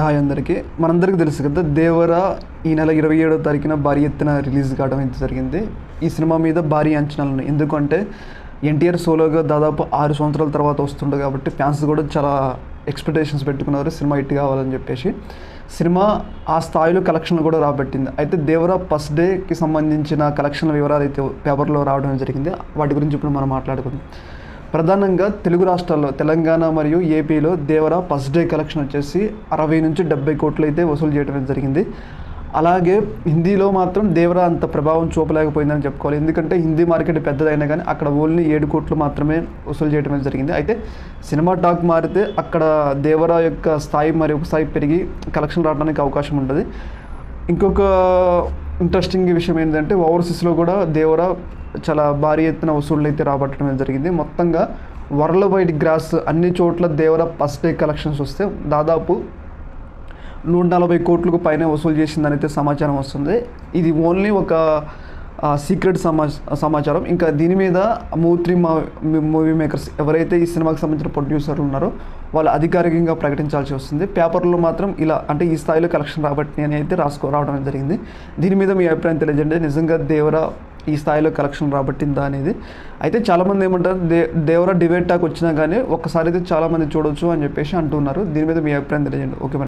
Hi అందరికీ. మనందరికీ తెలుసు కదా దేవరా ఈ నెల ఇరవై ఏడో తారీఖున భారీ ఎత్తున రిలీజ్ కావడం అయితే జరిగింది. ఈ సినిమా మీద భారీ అంచనాలు ఉన్నాయి. ఎందుకంటే ఎన్టీఆర్ సోలోగా దాదాపు ఆరు సంవత్సరాల తర్వాత వస్తుండే కాబట్టి ఫ్యాన్స్ కూడా చాలా ఎక్స్పెక్టేషన్స్ పెట్టుకున్నారు. సినిమా హిట్ కావాలని చెప్పేసి. సినిమా ఆ స్థాయిలో కలెక్షన్ కూడా రాబట్టింది. అయితే దేవరా ఫస్ట్ డేకి సంబంధించిన కలెక్షన్ల వివరాలు అయితే పేపర్లో రావడం జరిగింది. వాటి గురించి ఇప్పుడు మనం మాట్లాడుకుందాం. ప్రధానంగా తెలుగు రాష్ట్రాల్లో తెలంగాణ మరియు ఏపీలో దేవరా ఫస్ట్ డే కలెక్షన్ వచ్చేసి అరవై నుంచి డెబ్బై కోట్లు అయితే వసూలు చేయడం జరిగింది. అలాగే హిందీలో మాత్రం దేవరా అంత ప్రభావం చూపలేకపోయిందని చెప్పుకోవాలి. ఎందుకంటే హిందీ మార్కెట్ పెద్దదైనా కానీ అక్కడ ఓన్లీ ఏడు కోట్లు మాత్రమే వసూలు చేయడం జరిగింది. అయితే సినిమా టాక్ మారితే అక్కడ దేవరా యొక్క స్థాయి మరి ఒక స్థాయి పెరిగి కలెక్షన్ రావడానికి అవకాశం ఉంటుంది ఇంకొక ఇంట్రెస్టింగ్ విషయం ఏంటంటే ఓవర్సీస్లో కూడా దేవరా చాలా భారీ ఎత్తున వసూళ్ళు అయితే రాబట్టడం జరిగింది. మొత్తంగా వరల్డ్ వైడ్ గ్రాస్ అన్ని చోట్ల దేవరా ఫస్ట్ డే కలెక్షన్స్ వస్తే దాదాపు నూట నలభై కోట్లకు పైన వసూలు చేసిందనైతే సమాచారం వస్తుంది. ఇది ఓన్లీ ఒక సీక్రెట్ సమా సమాచారం. ఇంకా దీని మీద మూత్రి మూవీ మేకర్స్ ఎవరైతే ఈ సినిమాకి సంబంధించిన ప్రొడ్యూసర్లు ఉన్నారో వాళ్ళు అధికారికంగా ప్రకటించాల్సి వస్తుంది. పేపర్లో మాత్రం ఇలా అంటే ఈ స్థాయిలో కలెక్షన్ రాబట్టి అని అయితే రాసుకో రావడం జరిగింది. దీని మీద మీ అభిప్రాయం తెలియజేయండి. నిజంగా దేవరా ఈ స్థాయిలో కలెక్షన్ రాబట్టిందా అనేది. అయితే చాలామంది ఏమంటారు దే దేవరా డిబేట్ టాక్ వచ్చినా కానీ ఒక్కసారి అయితే చాలామంది చూడొచ్చు అని చెప్పేసి అంటున్నారు. దీని మీద మీ అభిప్రాయం తెలియజేయండి. ఓకే